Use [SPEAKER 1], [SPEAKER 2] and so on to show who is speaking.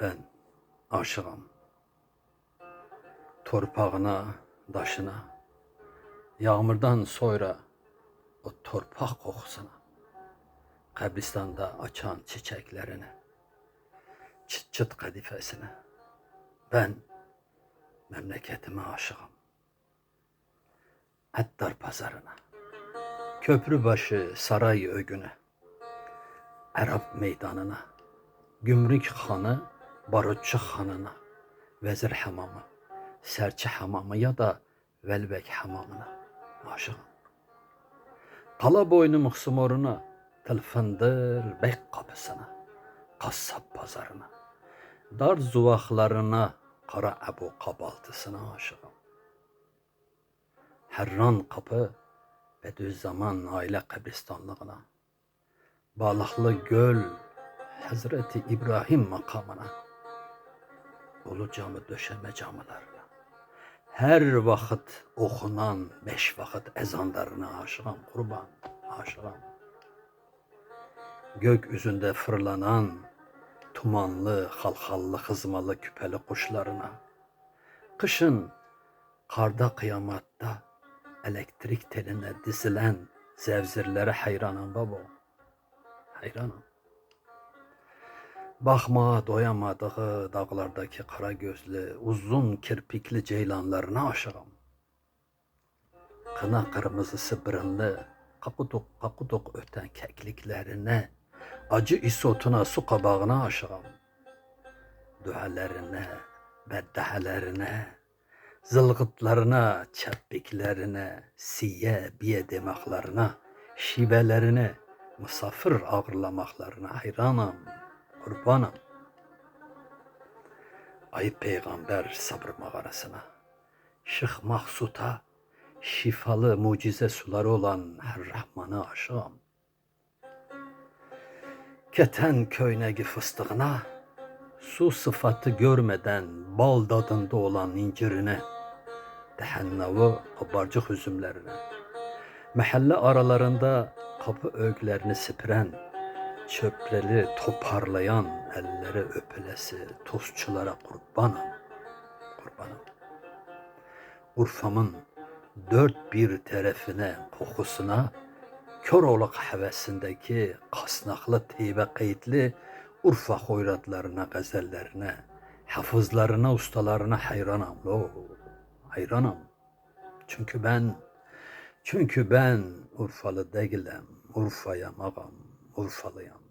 [SPEAKER 1] Ben aşığım. Torpağına, daşına, yağmurdan sonra o torpaq kokusuna, qəbristanda açan çiçeklerine, çıt çıt kadifesine. Ben memleketime aşığım. Ettar pazarına, Köprübaşı saray ögüne, Arap meydanına, Gümrük xanı, barutçu xanına, Vezir hamamı, Serçi hamamı ya da Velbek hamamına aşığım. Qala boynu muxsumoruna, Tılfındır bek kapısına, Kassap pazarına, Dar zuvaqlarına, Qara Əbu qabaltısına aşığım. Herran kapı Bediüzzaman aile kabristanlığına, Balıklı göl Hazreti İbrahim makamına, Ulu camı döşeme camılarına, her vakit okunan beş vakit ezanlarına aşığım kurban, aşığım. Gökyüzünde fırlanan tumanlı, halhallı, hızmalı, küpeli kuşlarına, kışın karda kıyamatta elektrik teline dizilen zevzirlere hayranım baba. Hayranım. Bakma doyamadığı dağlardaki kara gözlü, uzun kirpikli ceylanlarına aşığım. Kına kırmızısı bırınlı, kakuduk kakuduk öten kekliklerine, acı isotuna su kabağına aşığım. Dualarına, beddahalarına, zılgıtlarına, çəppiklərine, siyə, biyə deməklərinə, şivələrinə, misafir ağırlamaqlarına hayranam, qurbanam. Ayıb Peyğəmbər sabır mağarasına, Şıx Mahsuta, şifalı mucize suları olan hər Rəhmana aşığam. Keten köynəgi fıstığına, su sıfatı görmeden bal dadında olan incirine, tehennavı kabarcık üzümlerine, mahalle aralarında kapı öğlerini sipiren, çöpreli toparlayan elleri öpülesi tostçulara kurbanım, kurbanım. Urfamın dört bir tarafine, kokusuna, Köroğlu kahvesindeki kasnaklı teybe kayıtlı Urfa hoyratlarına, gazellerine, hafızlarına, ustalarına hayranım. Lo, hayranım. Çünkü ben, çünkü ben Urfalı değilim. Urfa'ya ağam, Urfalıyam.